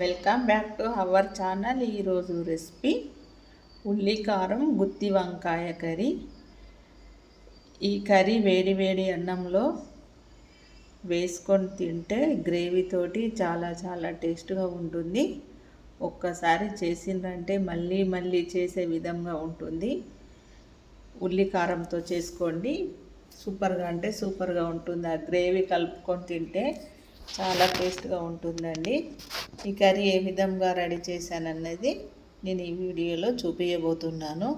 Welcome back to our channel ఈరోజు recipe ఉల్లి కారం గుత్తి వంకాయ కర్రీ. ఈ కర్రీ వేడి వేడి అన్నంలో వేసుకొని తింటే గ్రేవీతోటి చాలా చాలా టేస్ట్గా ఉంటుంది. ఒక్కసారి చేసిందంటే మళ్ళీ మళ్ళీ చేసే విధంగా ఉంటుంది. ఉల్లి కారంతో చేసుకోండి. సూపర్గా అంటే సూపర్గా ఉంటుంది. ఆ గ్రేవీ కలుపుకొని తింటే చాలా టేస్ట్గా ఉంటుందండి. ఈ కర్రీ ఏ విధంగా రెడీ చేశానన్నది నేను ఈ వీడియోలో చూపించబోతున్నాను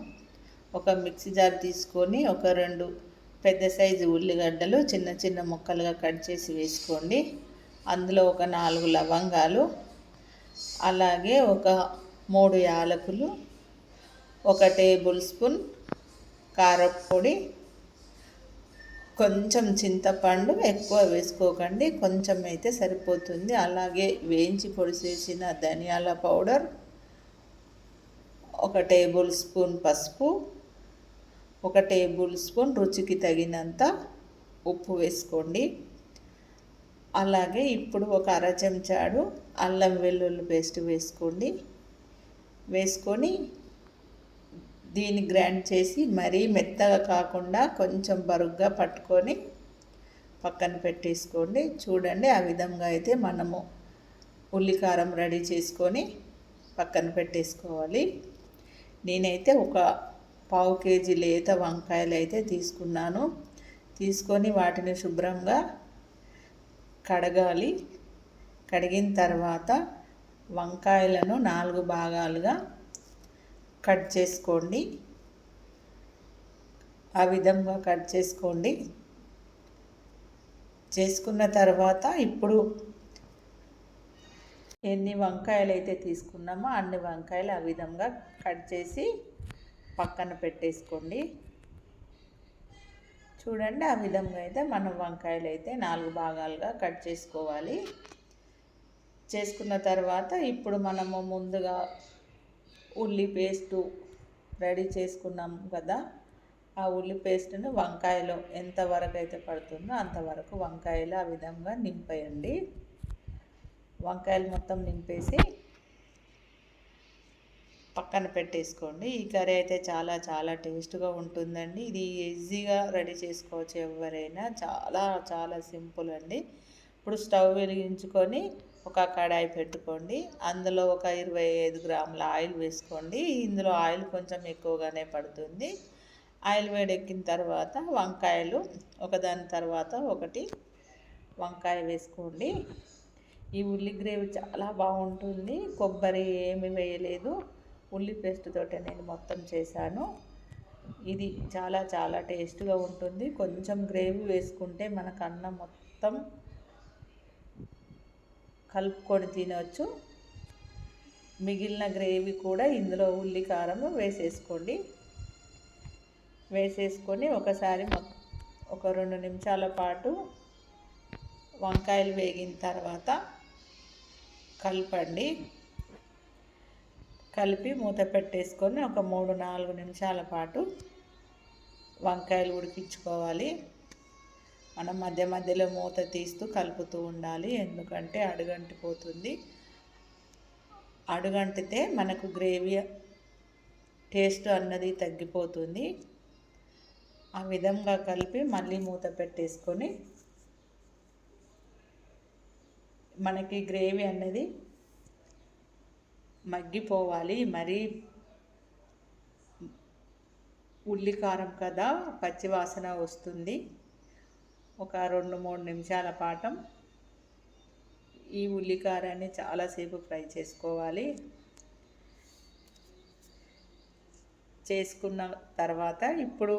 ఒక మిక్సీ జార్ తీసుకొని ఒక రెండు పెద్ద సైజు ఉల్లిగడ్డలు చిన్న చిన్న ముక్కలుగా కట్ చేసి వేసుకోండి. అందులో ఒక నాలుగు లవంగాలు అలాగే ఒక మూడు యాలకులు ఒక టేబుల్ స్పూన్ కారపొడి కొంచెం చింతపండు ఎక్కువ వేసుకోకండి. కొంచెం అయితే సరిపోతుంది. అలాగే వేయించి పొడి చేసిన ధనియాల పౌడర్ ఒక టేబుల్ స్పూన్ పసుపు ఒక టేబుల్ స్పూన్ రుచికి తగినంత ఉప్పు వేసుకోండి. అలాగే ఇప్పుడు ఒక అర చెంచాడు అల్లం వెల్లుల్లి పేస్ట్ వేసుకోండి. వేసుకొని దీన్ని గ్రైండ్ చేసి మరీ మెత్తగా కాకుండా కొంచెం బరుగ్గా పట్టుకొని పక్కన పెట్టేసుకోండి. చూడండి ఆ విధంగా అయితే మనము ఉల్లికారం రెడీ చేసుకొని పక్కన పెట్టేసుకోవాలి. నేనైతే ఒక పావు కేజీ లేత వంకాయలు అయితే తీసుకున్నాను. తీసుకొని వాటిని శుభ్రంగా కడగాలి. కడిగిన తర్వాత వంకాయలను నాలుగు భాగాలుగా కట్ చేసుకోండి. ఆ విధంగా కట్ చేసుకోండి. చేసుకున్న తర్వాత ఇప్పుడు ఎన్ని వంకాయలు అయితే తీసుకున్నామో అన్ని వంకాయలు ఆ విధంగా కట్ చేసి పక్కన పెట్టేసుకోండి. చూడండి ఆ విధంగా అయితే మనం వంకాయలు అయితే నాలుగు భాగాలుగా కట్ చేసుకోవాలి. చేసుకున్న తర్వాత ఇప్పుడు మనము ముందుగా ఉల్లి పేస్టు రెడీ చేసుకున్నాం కదా. ఆ ఉల్లి పేస్ట్ని వంకాయలో ఎంతవరకు అయితే పడుతుందో అంతవరకు వంకాయలు ఆ విధంగా నింపేయండి. వంకాయలు మొత్తం నింపేసి పక్కన పెట్టేసుకోండి. ఈ కర్రీ అయితే చాలా చాలా టేస్ట్గా ఉంటుందండి. ఇది ఈజీగా రెడీ చేసుకోవచ్చు ఎవరైనా. చాలా చాలా సింపుల్ అండి. ఇప్పుడు స్టవ్ వెలిగించుకొని ఒక కడాయి పెట్టుకోండి. అందులో ఒక ఇరవై ఐదు గ్రాముల ఆయిల్ వేసుకోండి. ఇందులో ఆయిల్ కొంచెం ఎక్కువగానే పడుతుంది. ఆయిల్ వేడెక్కిన తర్వాత వంకాయలు ఒకదాని తర్వాత ఒకటి వంకాయ వేసుకోండి. ఈ ఉల్లి గ్రేవీ చాలా బాగుంటుంది. కొబ్బరి ఏమి వేయలేదు. ఉల్లి పేస్ట్ తోటే నేను మొత్తం చేశాను. ఇది చాలా చాలా టేస్ట్గా ఉంటుంది. కొంచెం గ్రేవీ వేసుకుంటే మనకు అన్నం మొత్తం కలుపుకొని తినవచ్చు మిగిలిన గ్రేవీ కూడా ఇందులో ఉల్లి కారం వేసేసుకోండి. వేసేసుకొని ఒకసారి ఒక రెండు నిమిషాల పాటు వంకాయలు వేగిన తర్వాత కలపండి. కలిపి మూత పెట్టేసుకొని ఒక మూడు నాలుగు నిమిషాల పాటు వంకాయలు ఉడికించుకోవాలి. మనం మధ్య మధ్యలో మూత తీస్తూ కలుపుతూ ఉండాలి. ఎందుకంటే అడుగంటిపోతుంది. అడుగంటితే మనకు గ్రేవీ టేస్ట్ అన్నది తగ్గిపోతుంది. ఆ విధంగా కలిపి మళ్ళీ మూత పెట్టేసుకొని మనకి గ్రేవీ అన్నది మగ్గిపోవాలి. మరీ ఉల్లికారం కదా పచ్చివాసన వస్తుంది. ఒక రెండు మూడు నిమిషాల పాటం ఈ ఉల్లికారాన్ని చాలాసేపు ఫ్రై చేసుకోవాలి. చేసుకున్న తర్వాత ఇప్పుడు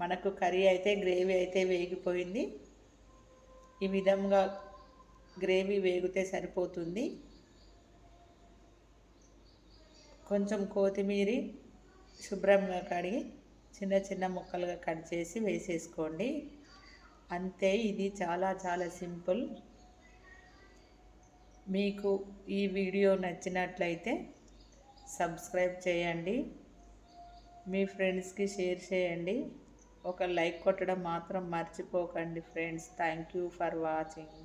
మనకు కర్రీ అయితే గ్రేవీ అయితే వేగిపోయింది. ఈ విధంగా గ్రేవీ వేగితే సరిపోతుంది. కొంచెం కొత్తిమీరి శుభ్రంగా కడిగి చిన్న చిన్న ముక్కలుగా కట్ చేసి వేసేసుకోండి. అంతే ఇది చాలా చాలా సింపుల్. మీకు ఈ వీడియో నచ్చినట్లయితే సబ్స్క్రైబ్ చేయండి. మీ ఫ్రెండ్స్కి షేర్ చేయండి. ఒక లైక్ కొట్టడం మాత్రం మర్చిపోకండి friends. Thank you for watching.